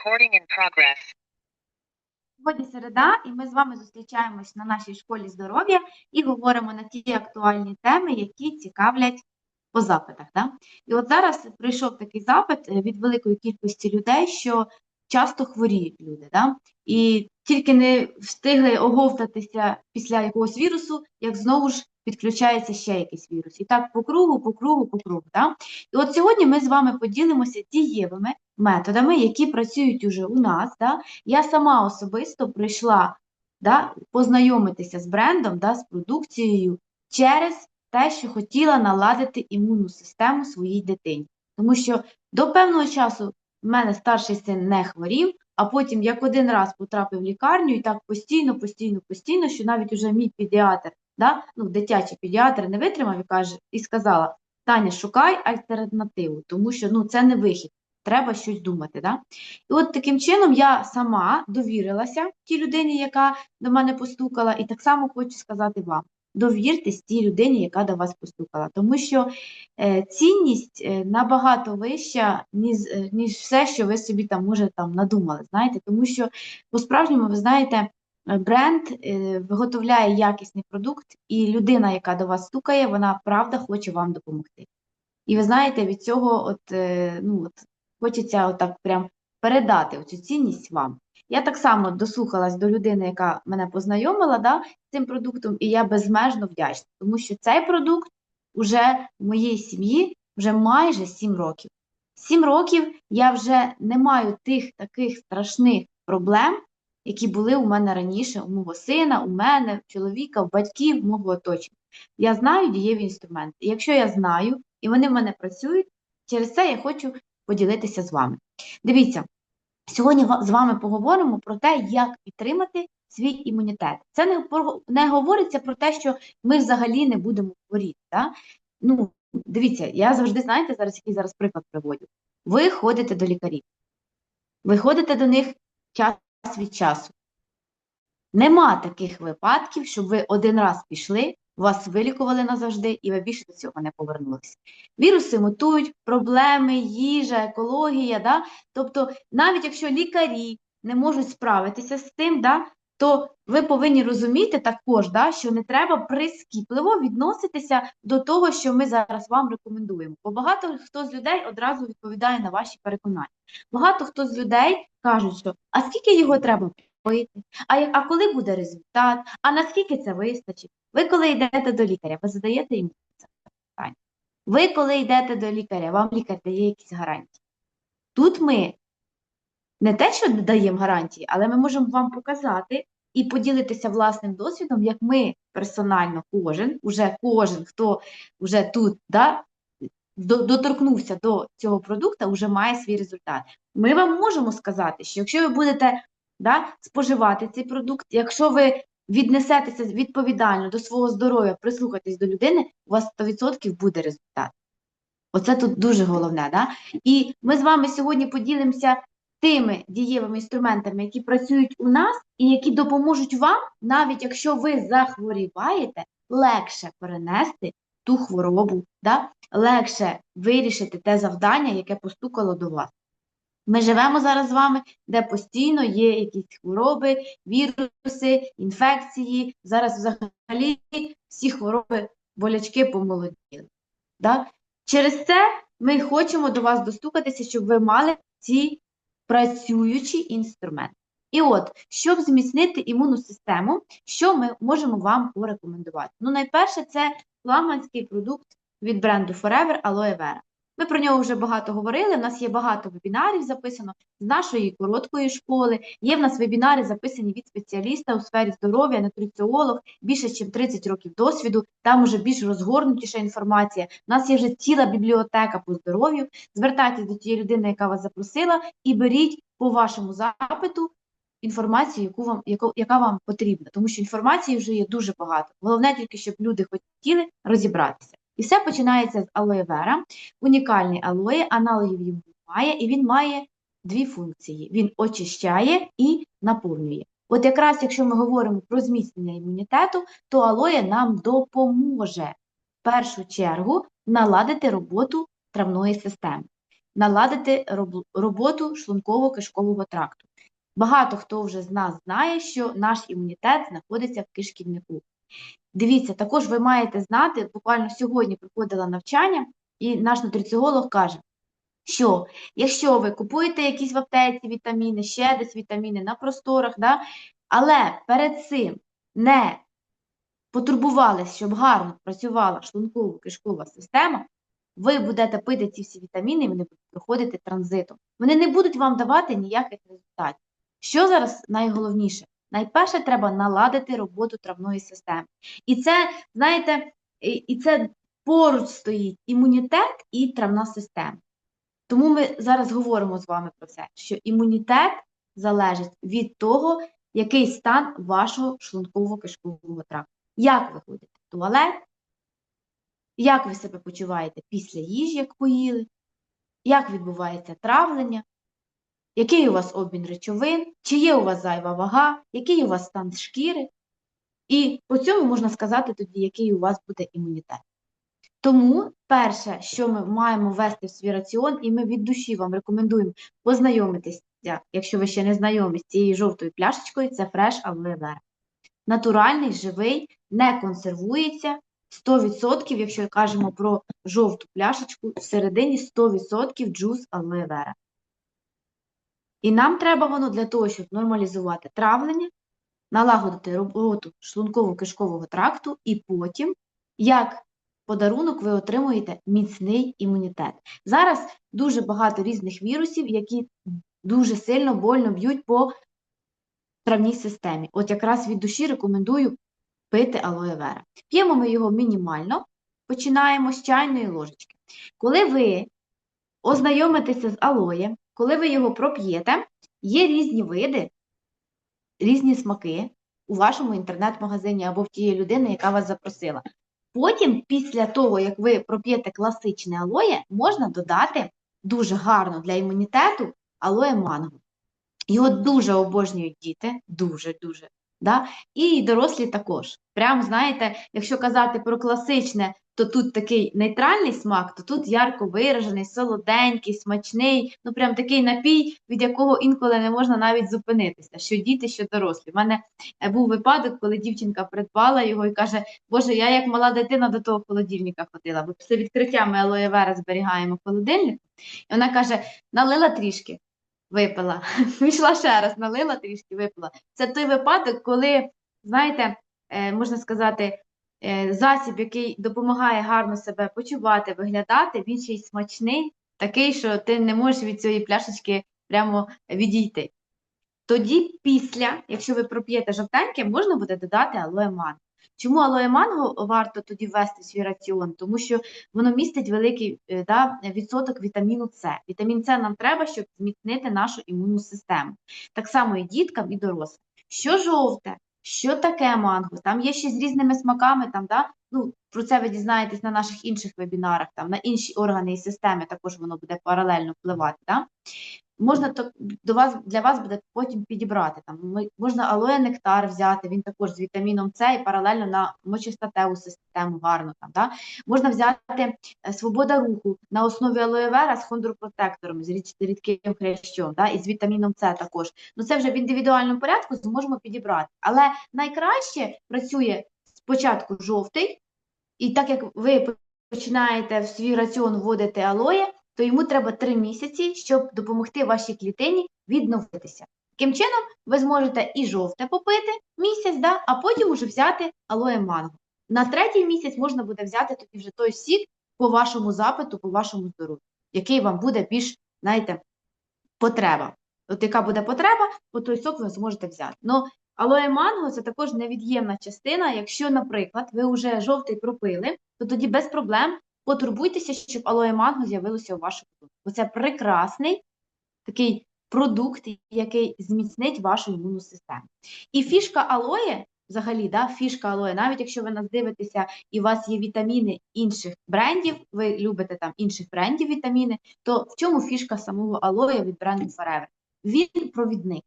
Recording in progress. Сьогодні середа, і ми з вами зустрічаємось на нашій школі здоров'я і говоримо на ті актуальні теми, які цікавлять по запитах. Да? І от зараз прийшов такий запит е, від великої кількості людей, що часто хворіють люди. Да? І тільки не встигли оговтатися після якогось вірусу, як знову ж підключається ще якийсь вірус. І так по кругу, по кругу, по кругу. Да? І от сьогодні ми з вами поділимося дієвими методами, які працюють уже у нас. Да? Я сама особисто прийшла да, познайомитися з брендом, да, з продукцією через те, що хотіла наладити імунну систему своїй дитині. Тому що до певного часу в мене старший син не хворів, а потім як один раз потрапив в лікарню і так постійно, постійно, постійно, що навіть уже мій педіатр, да, ну, дитячий педіатр не витримав і каже, і сказала: Таня, шукай альтернативу, тому що ну, це не вихід. Треба щось думати. Да? І от таким чином я сама довірилася тій людині, яка до мене постукала, і так само хочу сказати вам: довіртесь тій людині, яка до вас постукала, тому що е, цінність е, набагато вища, ніж, е, ніж все, що ви собі там може там надумали. Знаєте, тому що по-справжньому, ви знаєте, бренд виготовляє якісний продукт, і людина, яка до вас стукає, вона правда хоче вам допомогти. І ви знаєте, від цього от, ну, от, хочеться отак прям передати цю цінність вам. Я так само дослухалась до людини, яка мене познайомила да, з цим продуктом, і я безмежно вдячна, тому що цей продукт уже в моїй сім'ї вже майже 7 років. 7 років я вже не маю тих таких страшних проблем, які були у мене раніше, у мого сина, у мене, у чоловіка, у батьків, мого оточення. Я знаю дієві інструменти. І якщо я знаю, і вони в мене працюють, через це я хочу поділитися з вами. Дивіться, сьогодні з вами поговоримо про те, як підтримати свій імунітет. Це не, не говориться про те, що ми взагалі не будемо хворіти. Да? Ну, дивіться, я завжди, знаєте, зараз який зараз приклад приводю. Ви ходите до лікарів, ви ходите до них час від часу. Нема таких випадків, щоб ви один раз пішли, вас вилікували назавжди, і ви більше до цього не повернулися. Віруси мутують, проблеми, їжа, екологія. Да? Тобто, навіть якщо лікарі не можуть справитися з тим, да, то ви повинні розуміти також, да, що не треба прискіпливо відноситися до того, що ми зараз вам рекомендуємо. Бо багато хто з людей одразу відповідає на ваші переконання. Багато хто з людей кажуть, що а скільки його треба пити, а, а коли буде результат, а наскільки це вистачить? Ви коли йдете до лікаря, ви задаєте йому це питання. Ви коли йдете до лікаря, вам лікар дає якісь гарантії. Тут ми не те, що даємо гарантії, але ми можемо вам показати і поділитися власним досвідом, як ми персонально кожен, уже кожен, хто вже тут да, доторкнувся до цього продукту, вже має свій результат. Ми вам можемо сказати, що якщо ви будете да, споживати цей продукт, якщо ви віднесетеся відповідально до свого здоров'я, прислухатись до людини, у вас 100% буде результат. Оце тут дуже головне. Да? І ми з вами сьогодні поділимося тими дієвими інструментами, які працюють у нас і які допоможуть вам, навіть якщо ви захворіваєте, легше перенести ту хворобу, да? легше вирішити те завдання, яке постукало до вас. Ми живемо зараз з вами, де постійно є якісь хвороби, віруси, інфекції. Зараз взагалі всі хвороби, болячки помолоділи. Да? Через це ми хочемо до вас достукатися, щоб ви мали ці працюючі інструменти. І от, щоб зміцнити імунну систему, що ми можемо вам порекомендувати? Ну, найперше, це флагманський продукт від бренду Forever Aloe Vera. Ми про нього вже багато говорили. У нас є багато вебінарів записано з нашої короткої школи. Є в нас вебінари записані від спеціаліста у сфері здоров'я, нутриціолог, більше ніж 30 років досвіду. Там уже більш розгорнутіша інформація. У нас є вже ціла бібліотека по здоров'ю. Звертайтесь до тієї людини, яка вас запросила, і беріть по вашому запиту інформацію, яку вам, яку, яка вам потрібна, тому що інформації вже є дуже багато. Головне тільки, щоб люди хотіли розібратися. І все починається з алоє вера. Унікальний алоє, аналогів йому немає, і він має дві функції: він очищає і наповнює. От якраз якщо ми говоримо про зміцнення імунітету, то алоє нам допоможе в першу чергу наладити роботу травної системи. наладити роботу шлунково-кишкового тракту. Багато хто вже з нас знає, що наш імунітет знаходиться в кишківнику. Дивіться, також ви маєте знати, буквально сьогодні проходила навчання, і наш нутриціолог каже, що якщо ви купуєте якісь в аптеці вітаміни, ще десь вітаміни на просторах, да, але перед цим не потурбувались, щоб гарно працювала шлунково-кишкова система, ви будете пити ці всі вітаміни, і вони будуть проходити транзитом. Вони не будуть вам давати ніяких результатів. Що зараз найголовніше? Найперше, треба наладити роботу травної системи. І це, знаєте, і це поруч стоїть імунітет і травна система. Тому ми зараз говоримо з вами про це, що імунітет залежить від того, який стан вашого шлунково-кишкового тракту. Як ви ходите в туалет, як ви себе почуваєте після їжі, як поїли, як відбувається травлення, який у вас обмін речовин, чи є у вас зайва вага, який у вас стан шкіри. І по цьому можна сказати тоді, який у вас буде імунітет. Тому перше, що ми маємо ввести в свій раціон, і ми від душі вам рекомендуємо познайомитися, якщо ви ще не знайомі з цією жовтою пляшечкою, це фреш vera. Натуральний, живий, не консервується. 100%, якщо кажемо про жовту пляшечку, всередині 100% джус алоe vera. І нам треба воно для того, щоб нормалізувати травлення, налагодити роботу шлунково-кишкового тракту, і потім, як подарунок, ви отримуєте міцний імунітет. Зараз дуже багато різних вірусів, які дуже сильно больно б'ють по травній системі. От якраз від душі рекомендую пити vera. П'ємо ми його мінімально, починаємо з чайної ложечки. Коли ви ознайомитеся з алоє, коли ви його проп'єте, є різні види, різні смаки у вашому інтернет-магазині або в тієї людини, яка вас запросила. Потім, після того, як ви проп'єте класичне алоє, можна додати дуже гарно для імунітету алоє манго. Його дуже обожнюють діти, дуже-дуже. Да? І дорослі також. Прям, знаєте, якщо казати про класичне, то тут такий нейтральний смак, то тут ярко виражений, солоденький, смачний, ну прям такий напій, від якого інколи не можна навіть зупинитися, що діти, що дорослі. У мене е, був випадок, коли дівчинка придбала його і каже, Боже, я як мала дитина до того холодильника ходила, бо після відкриття ми алоє вера зберігаємо в. І вона каже, налила трішки. Випила, пішла ще раз, налила трішки, випила. Це той випадок, коли, знаєте, е, можна сказати, засіб, який допомагає гарно себе почувати, виглядати, він ще й смачний, такий, що ти не можеш від цієї пляшечки прямо відійти. Тоді, після, якщо ви проп'єте жовтеньке, можна буде додати алоє манго. Чому алоє манго варто тоді ввести в свій раціон? Тому що воно містить великий е, да, відсоток вітаміну С. Вітамін С нам треба, щоб зміцнити нашу імунну систему. Так само і діткам, і дорослим. Що жовте, що таке манго? Там є ще з різними смаками, там, да? ну, про це ви дізнаєтесь на наших інших вебінарах, там, на інші органи і системи також воно буде паралельно впливати. Да? Можна то до вас для вас буде потім підібрати. Там ми, можна алоє нектар взяти, він також з вітаміном С і паралельно на мочостатеву систему гарно там. Да? Можна взяти е, свобода руху на основі алоє вера з хондропротектором, з рідким хрящом, да? і з вітаміном С також. Ну це вже в індивідуальному порядку зможемо підібрати. Але найкраще працює спочатку жовтий, і так як ви починаєте в свій раціон вводити алоє то йому треба 3 місяці, щоб допомогти вашій клітині відновитися. Таким чином, ви зможете і жовте попити місяць, да, а потім уже взяти алоє манго. На третій місяць можна буде взяти тоді вже той сік по вашому запиту, по вашому здоров'ю, який вам буде більш, знаєте, потреба. От яка буде потреба, по той сок ви зможете взяти. Ну, алоє манго це також невід'ємна частина. Якщо, наприклад, ви вже жовтий пропили, то тоді без проблем Потурбуйтеся, щоб алоє манго з'явилося у вашому продукті. Бо це прекрасний такий продукт, який зміцнить вашу імунну систему. І фішка алоє, взагалі, да, фішка алоє, навіть якщо ви нас дивитеся і у вас є вітаміни інших брендів, ви любите там інших брендів вітаміни, то в чому фішка самого алоє від бренду Forever? Він провідник.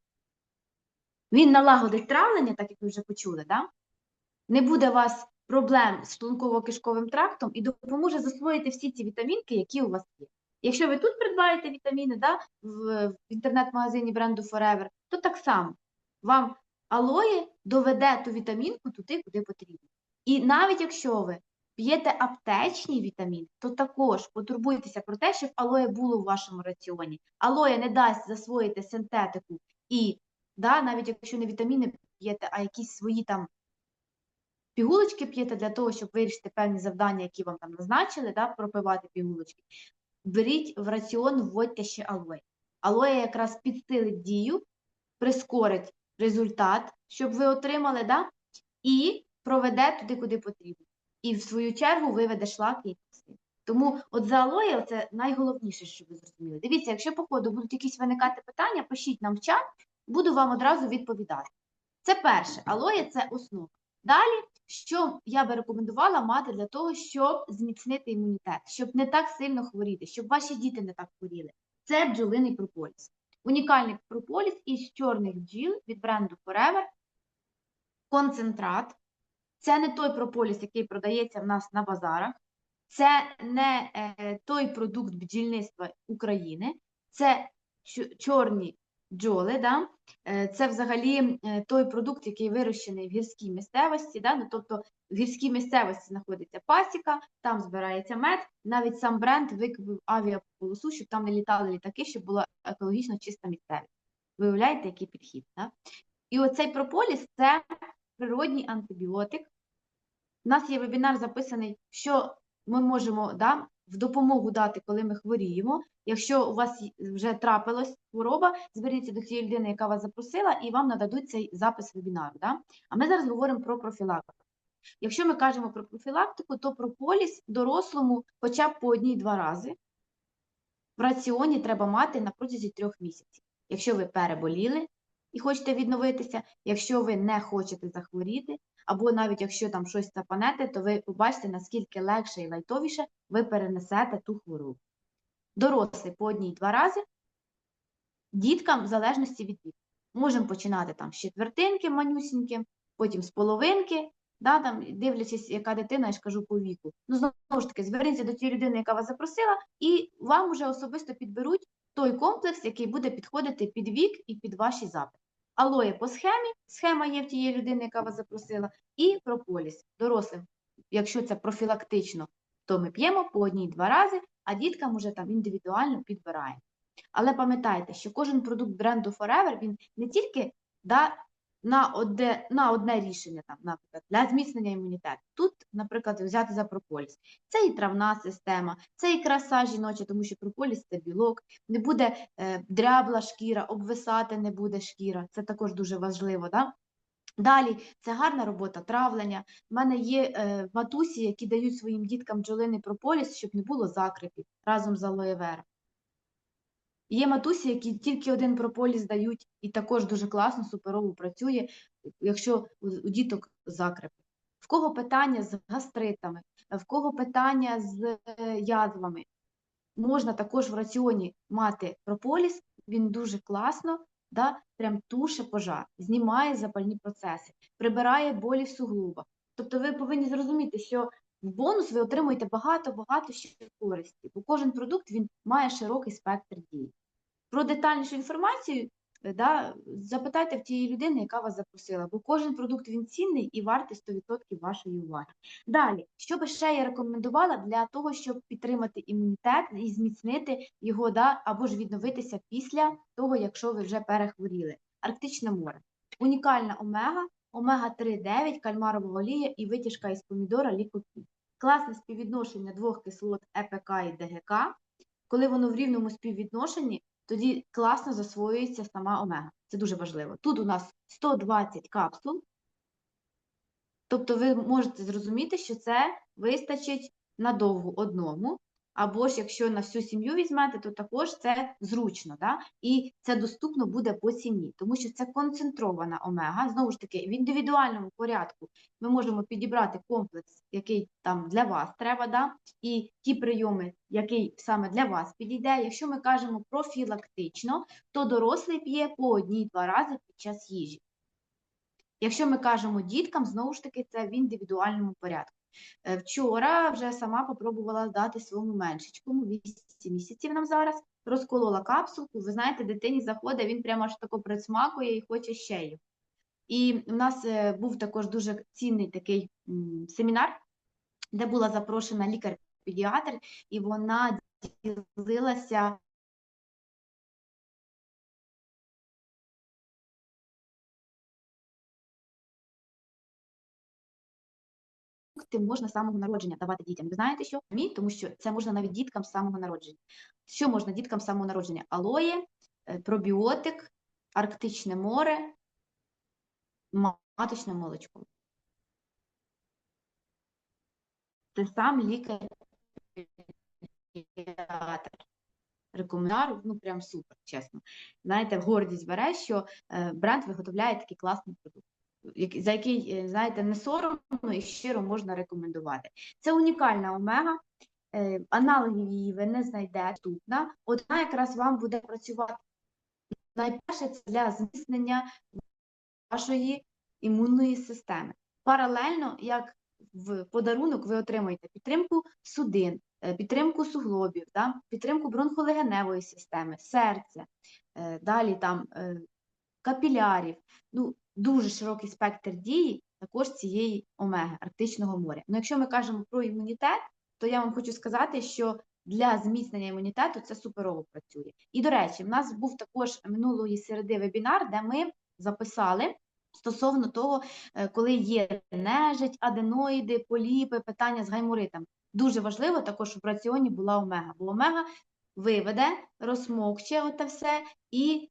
Він налагодить травлення, так як ви вже почули, да? не буде вас проблем з шлунково-кишковим трактом і допоможе засвоїти всі ці вітамінки, які у вас є. Якщо ви тут придбаєте вітаміни да, в, в інтернет-магазині бренду Forever, то так само вам алоє доведе ту вітамінку туди, куди потрібно. І навіть якщо ви п'єте аптечні вітаміни, то також потурбуйтеся про те, щоб алоє було в вашому раціоні. Алоє не дасть засвоїти синтетику і да, навіть якщо не вітаміни п'єте, а якісь свої там пігулочки п'єте для того, щоб вирішити певні завдання, які вам там назначили, да, пропивати пігулочки, беріть в раціон, вводьте ще алоє. Алоє якраз підсилить дію, прискорить результат, щоб ви отримали, да, і проведе туди, куди потрібно. І в свою чергу виведе шлаки і токсини. Тому от за алоє це найголовніше, що ви зрозуміли. Дивіться, якщо по ходу будуть якісь виникати питання, пишіть нам в чат, буду вам одразу відповідати. Це перше, алоє це основа. Далі, що я би рекомендувала мати для того, щоб зміцнити імунітет, щоб не так сильно хворіти, щоб ваші діти не так хворіли. Це бджолиний прополіс. Унікальний прополіс із чорних бджіл від бренду Forever. Концентрат. Це не той прополіс, який продається в нас на базарах. Це не е, той продукт бджільництва України, це чорні бджоли. Да? Е, Це взагалі е, той продукт, який вирощений в гірській місцевості. Да? Ну, тобто в гірській місцевості знаходиться пасіка, там збирається мед. Навіть сам бренд викупив авіаполосу, щоб там не літали літаки, щоб була екологічно чиста місцевість. Виявляєте, який підхід? Да? І оцей прополіс це природній антибіотик. У нас є вебінар записаний, що ми можемо да, в допомогу дати, коли ми хворіємо. Якщо у вас вже трапилась хвороба, зверніться до цієї людини, яка вас запросила, і вам нададуть цей запис вебінару. Да? А ми зараз говоримо про профілактику. Якщо ми кажемо про профілактику, то прополіс дорослому хоча б по одній-два рази в раціоні треба мати на протязі трьох місяців. Якщо ви переболіли і хочете відновитися, якщо ви не хочете захворіти, або навіть якщо там щось запанете, то ви побачите, наскільки легше і лайтовіше ви перенесете ту хворобу. Дорослий по одній-два рази, діткам в залежності від віку. Можемо починати там з четвертинки манюсіньки, потім з половинки, да, там, дивлячись, яка дитина, я ж кажу, по віку. Ну, знову ж таки, зверніться до тієї людини, яка вас запросила, і вам вже особисто підберуть той комплекс, який буде підходити під вік і під ваші запити. Алоє по схемі, схема є в тієї людини, яка вас запросила, і прополіс дорослим. Якщо це профілактично, то ми п'ємо по одній-два рази, а діткам уже там індивідуально підбираємо. Але пам'ятайте, що кожен продукт бренду Forever, він не тільки да, на, одне, на одне рішення, там, наприклад, для зміцнення імунітету. Тут, наприклад, взяти за прополіс. Це і травна система, це і краса жіноча, тому що прополіс це білок, не буде е, дрябла шкіра, обвисати не буде шкіра. Це також дуже важливо. Да? Далі це гарна робота травлення. У мене є е, матусі, які дають своїм діткам бджолиний прополіс, щоб не було закрипів разом з алоєвера. Є матусі, які тільки один прополіс дають, і також дуже класно, суперово працює, якщо у діток закрипи. В кого питання з гастритами, в кого питання з е, язвами. Можна також в раціоні мати прополіс, він дуже класно, да, прям туше пожар, знімає запальні процеси, прибирає болі в суглобах. Тобто ви повинні зрозуміти, що в бонус ви отримуєте багато-багато ще користі, бо кожен продукт він має широкий спектр дій. Про детальнішу інформацію да, запитайте в тієї людини, яка вас запросила, бо кожен продукт він цінний і вартий 100% вашої уваги. Далі, що би ще я рекомендувала для того, щоб підтримати імунітет і зміцнити його, да, або ж відновитися після того, якщо ви вже перехворіли. Арктичне море. Унікальна омега, омега-3,9, кальмарова олія і витяжка із помідора лікопін. Класне співвідношення двох кислот ЕПК і ДГК. Коли воно в рівному співвідношенні, тоді класно засвоюється сама омега. Це дуже важливо. Тут у нас 120 капсул, тобто ви можете зрозуміти, що це вистачить надовго одному, або ж якщо на всю сім'ю візьмете, то також це зручно, да? і це доступно буде по ціні, тому що це концентрована омега. Знову ж таки, в індивідуальному порядку ми можемо підібрати комплекс, який там для вас треба, да? і ті прийоми, який саме для вас підійде. Якщо ми кажемо профілактично, то дорослий п'є по одній-два рази під час їжі. Якщо ми кажемо діткам, знову ж таки, це в індивідуальному порядку. Е, Вчора вже сама попробувала дати своєму меншечкому 8 місяців нам зараз, розколола капсулку. Ви знаєте, дитині заходить, він прямо аж тако присмакує і хоче ще її. І в нас е, був також дуже цінний такий семінар, де була запрошена лікар-педіатр, і вона ділилася продукти можна з самого народження давати дітям. Ви знаєте що? Ні, тому що це можна навіть діткам з самого народження. Що можна діткам з самого народження? Алоє, е, пробіотик, арктичне море, маточне молочко. Це сам лікар рекомендую, ну прям супер, чесно. Знаєте, гордість бере, що е, бренд виготовляє такий класний продукт, за який, е, знаєте, не соромно і щиро можна рекомендувати. Це унікальна омега, е, аналогів її ви не знайдете доступна. Одна якраз вам буде працювати найперше це для зміцнення вашої імунної системи. Паралельно, як в подарунок, ви отримуєте підтримку судин, е, підтримку суглобів, да? підтримку бронхолегеневої системи, серця, далі там капілярів. Ну, дуже широкий спектр дії також цієї омеги, Арктичного моря. Ну, якщо ми кажемо про імунітет, то я вам хочу сказати, що для зміцнення імунітету це суперово працює. І, до речі, в нас був також минулої середи вебінар, де ми записали стосовно того, е, коли є нежить, аденоїди, поліпи, питання з гайморитами. Дуже важливо також, щоб в раціоні була омега, бо омега виведе, розсмокче оте все і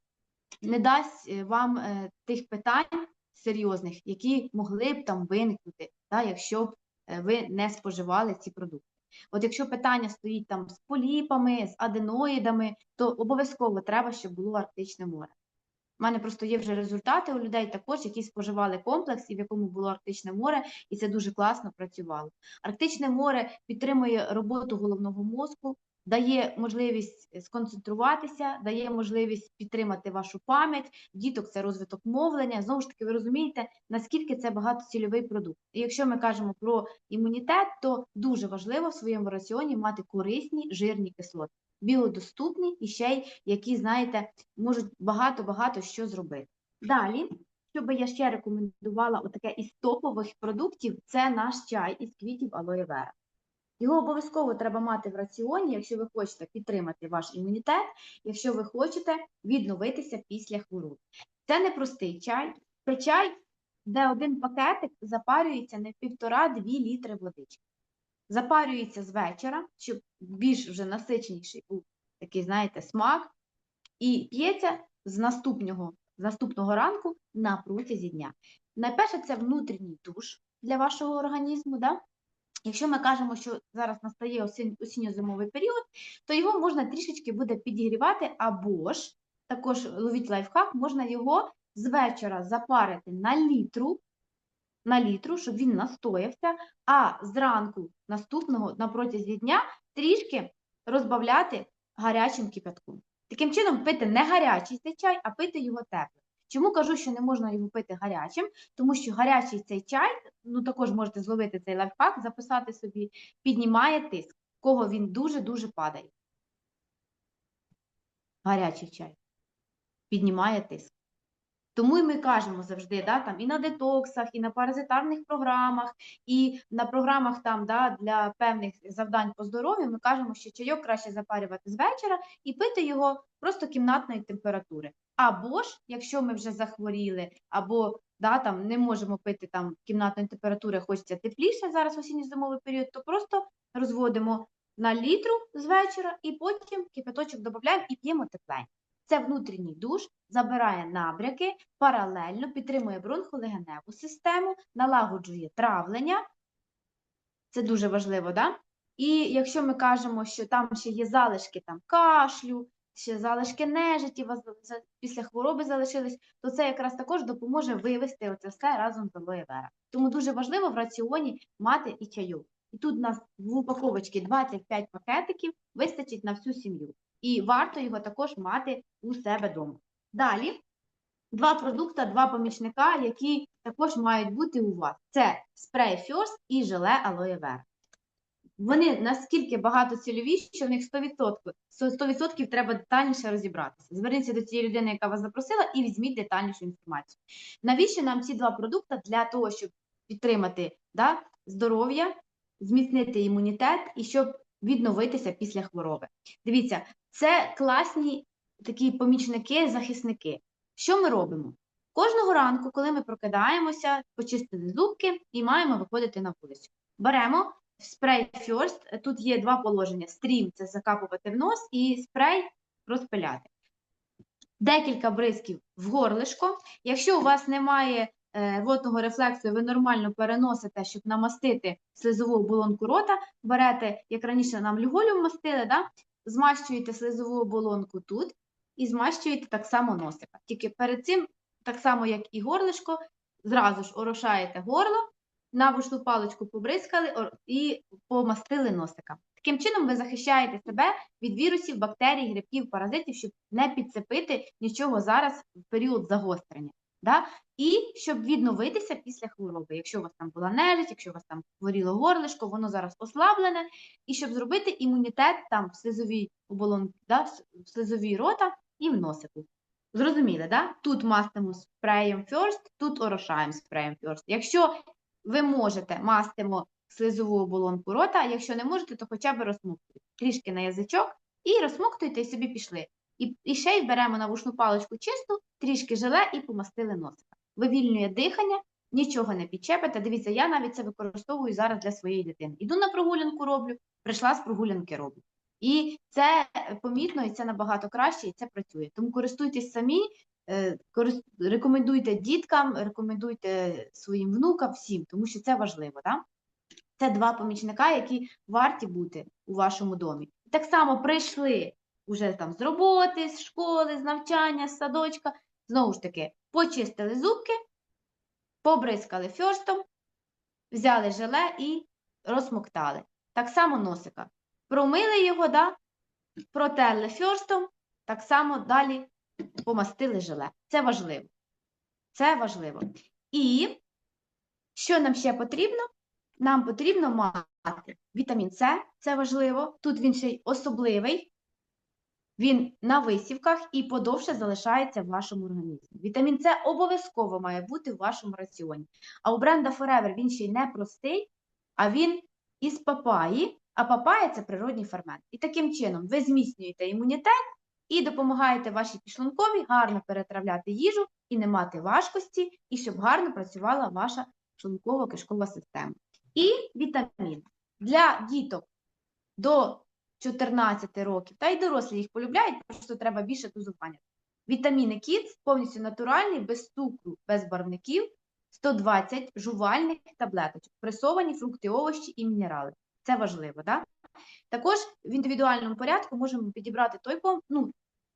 не дасть е, вам е, тих питань серйозних, які могли б там виникнути, та, якщо б е, ви не споживали ці продукти. От якщо питання стоїть там з поліпами, з аденоїдами, то обов'язково треба, щоб було Арктичне море. У мене просто є вже результати у людей також, які споживали комплекс, і в якому було Арктичне море, і це дуже класно працювало. Арктичне море підтримує роботу головного мозку, дає можливість сконцентруватися, дає можливість підтримати вашу пам'ять. Діток це розвиток мовлення. Знову ж таки, ви розумієте, наскільки це багатоцільовий продукт. І якщо ми кажемо про імунітет, то дуже важливо в своєму раціоні мати корисні жирні кислоти, біодоступні і ще й які, знаєте, можуть багато-багато що зробити. Далі, що би я ще рекомендувала отаке із топових продуктів, це наш чай із квітів алоє вера. Його обов'язково треба мати в раціоні, якщо ви хочете підтримати ваш імунітет, якщо ви хочете відновитися після хвороби. Це не простий чай, це чай, де один пакетик запарюється на півтора-дві літри водички. Запарюється з вечора, щоб більш вже насиченіший був такий, знаєте, смак, і п'ється з наступного, з наступного ранку на протязі дня. Найперше, це внутрішній душ для вашого організму. Да? Якщо ми кажемо, що зараз настає осінньо-зимовий період, то його можна трішечки буде підігрівати, або ж також ловіть лайфхак, можна його з вечора запарити на літру, на літру, щоб він настоявся, а зранку наступного на протязі дня трішки розбавляти гарячим кипятком. Таким чином, пити не гарячий цей чай, а пити його теплим. Чому кажу, що не можна його пити гарячим? Тому що гарячий цей чай, ну також можете зловити цей лайфхак, записати собі, піднімає тиск, кого він дуже-дуже падає. Гарячий чай піднімає тиск. Тому і ми кажемо завжди, да, там, і на детоксах, і на паразитарних програмах, і на програмах там, да, для певних завдань по здоров'ю, ми кажемо, що чайок краще запарювати з вечора і пити його просто кімнатної температури. Або ж, якщо ми вже захворіли, або да, там, не можемо пити там кімнатної температури, хочеться тепліше зараз осінньо-зимовий період, то просто розводимо на літру з вечора і потім кипяточок додаємо і п'ємо тепленько. Це внутрішній душ, забирає набряки, паралельно підтримує бронхолегеневу систему, налагоджує травлення. Це дуже важливо, да? І якщо ми кажемо, що там ще є залишки там, кашлю, ще залишки нежиті, у вас після хвороби залишились, то це якраз також допоможе вивести оце все разом з алоє вера. Тому дуже важливо в раціоні мати і чайок. І тут у нас в упаковочці 25 пакетиків, вистачить на всю сім'ю. І варто його також мати у себе вдома. Далі два продукти, два помічника, які також мають бути у вас. Це спрей First і желе Aloe Vera. Вони наскільки багатоцільові, що в них 100%, 100% треба детальніше розібратися. Зверніться до цієї людини, яка вас запросила, і візьміть детальнішу інформацію. Навіщо нам ці два продукти? Для того, щоб підтримати да, здоров'я, зміцнити імунітет і щоб відновитися після хвороби. Дивіться, це класні такі помічники, захисники. Що ми робимо? Кожного ранку, коли ми прокидаємося, почистили зубки і маємо виходити на вулицю. Беремо спрей First. Тут є два положення: стрім це закапувати в нос, і спрей розпиляти. Декілька бризків в горлишко. Якщо у вас немає е, водного рефлексу, ви нормально переносите, щоб намастити слизову оболонку рота, берете, як раніше нам люголю мастили, да? змащуєте слизову оболонку тут і змащуєте так само носика. Тільки перед цим, так само як і горлишко, зразу ж орошаєте горло, на вушну паличку побризкали і помастили носика. Таким чином ви захищаєте себе від вірусів, бактерій, грибків, паразитів, щоб не підцепити нічого зараз в період загострення. Да? І щоб відновитися після хвороби. Якщо у вас там була нежить, якщо у вас там хворіло горлишко, воно зараз ослаблене, і щоб зробити імунітет там в слизовій оболонці, да? в слизовій рота і в носику. Зрозуміли, да? Тут мастимо спреєм First, тут орошаємо спреєм First. Якщо ви можете, мастимо слизову оболонку рота, якщо не можете, то хоча б розсмоктуйте. Трішки на язичок і розсмоктуйте, і собі пішли. І, і ще й беремо на вушну паличку чисту, трішки желе і помастили носика. Вивільнює дихання, нічого не підчепите. Дивіться, я навіть це використовую зараз для своєї дитини. Іду на прогулянку роблю, прийшла з прогулянки роблю. І це помітно, і це набагато краще, і це працює. Тому користуйтесь самі, рекомендуйте діткам, рекомендуйте своїм внукам, всім, тому що це важливо. Да? Це два помічника, які варті бути у вашому домі. Так само прийшли вже там з роботи, з школи, з навчання, з садочка. Знову ж таки, почистили зубки, побризкали фьорстом, взяли желе і розмоктали. Так само носика. Промили його, да? протерли фьорстом, так само далі помастили желе. Це важливо. Це важливо. І що нам ще потрібно? Нам потрібно мати вітамін С, це важливо. Тут він ще й особливий. Він на висівках і подовше залишається в вашому організмі. Вітамін С обов'язково має бути в вашому раціоні. А у бренда Forever він ще й не простий, а він із папаї, а папая це природній фермент. І таким чином ви зміцнюєте імунітет і допомагаєте вашій підшлунковій гарно перетравляти їжу і не мати важкості, і щоб гарно працювала ваша шлунково-кишкова система. І вітамін. Для діток до 14 років, та й дорослі їх полюбляють, просто треба більше дозування. Вітаміни Kids повністю натуральні, без цукру, без барвників, 120 жувальних таблеточок, пресовані фрукти, овочі і мінерали. Це важливо, да? Також в індивідуальному порядку можемо підібрати той, ну,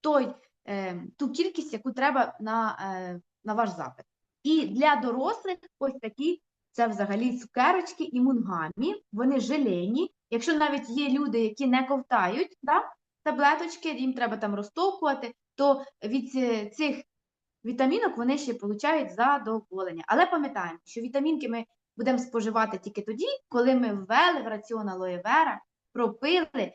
той, е, ту кількість, яку треба на, е, на ваш запит. І для дорослих ось такі це взагалі цукерочки і мунгамі, вони желейні. Якщо навіть є люди, які не ковтають да, таблеточки, їм треба там розтовкувати, то від цих вітамінок вони ще получають задоволення. Але пам'ятаємо, що вітамінки ми будемо споживати тільки тоді, коли ми ввели в раціон алоєвера, пропили,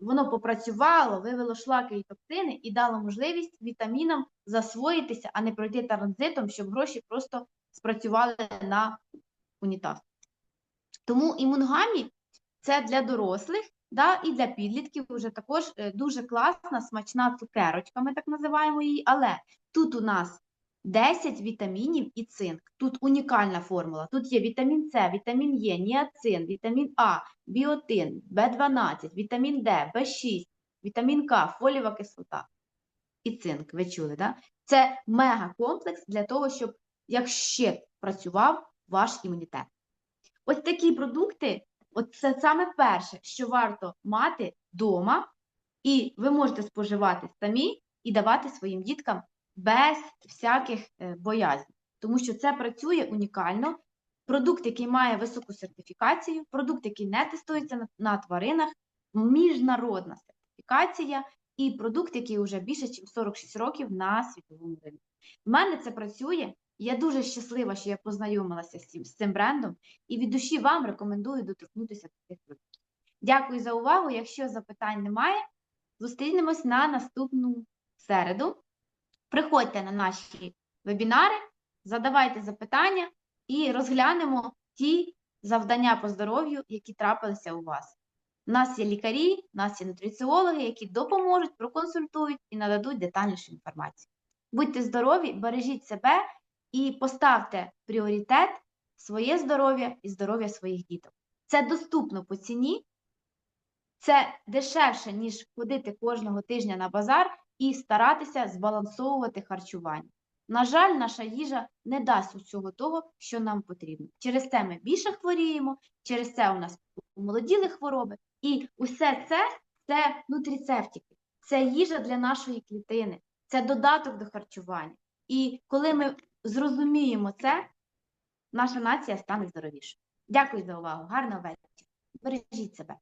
воно попрацювало, вивело шлаки і токсини і дало можливість вітамінам засвоїтися, а не пройти транзитом, щоб гроші просто спрацювали на унітаз. Тому імунгамі це для дорослих, да, і для підлітків вже також е, дуже класна, смачна цукерочка, ми так називаємо її, але тут у нас 10 вітамінів і цинк. Тут унікальна формула. Тут є вітамін С, вітамін Е, ніацин, вітамін А, біотин, В12, вітамін Д, В6, вітамін К, фолієва кислота і цинк. Ви чули, да? Це мегакомплекс для того, щоб як щит працював ваш імунітет. Ось такі продукти, це саме перше, що варто мати вдома, і ви можете споживати самі і давати своїм діткам без всяких е, боязнь. Тому що це працює унікально. Продукт, який має високу сертифікацію, продукт, який не тестується на тваринах, міжнародна сертифікація і продукт, який вже більше, ніж 46 років на світовому ринку. В мене це працює Я дуже щаслива, що я познайомилася з цим, з цим брендом, і від душі вам рекомендую доторкнутися до цих продуктів. Дякую за увагу. Якщо запитань немає, зустрінемось на наступну середу. Приходьте на наші вебінари, задавайте запитання і розглянемо ті завдання по здоров'ю, які трапилися у вас. У нас є лікарі, у нас є нутриціологи, які допоможуть, проконсультують і нададуть детальнішу інформацію. Будьте здорові, бережіть себе і поставте пріоритет своє здоров'я і здоров'я своїх діток. Це доступно по ціні, це дешевше, ніж ходити кожного тижня на базар і старатися збалансовувати харчування. На жаль, наша їжа не дасть усього того, що нам потрібно. Через це ми більше хворіємо, через це у нас молоділи хвороби, і усе це це нутріцептики, це їжа для нашої клітини, це додаток до харчування. І коли ми зрозуміємо це, наша нація стане здоровішою. Дякую за увагу. Гарного вечора. Бережіть себе.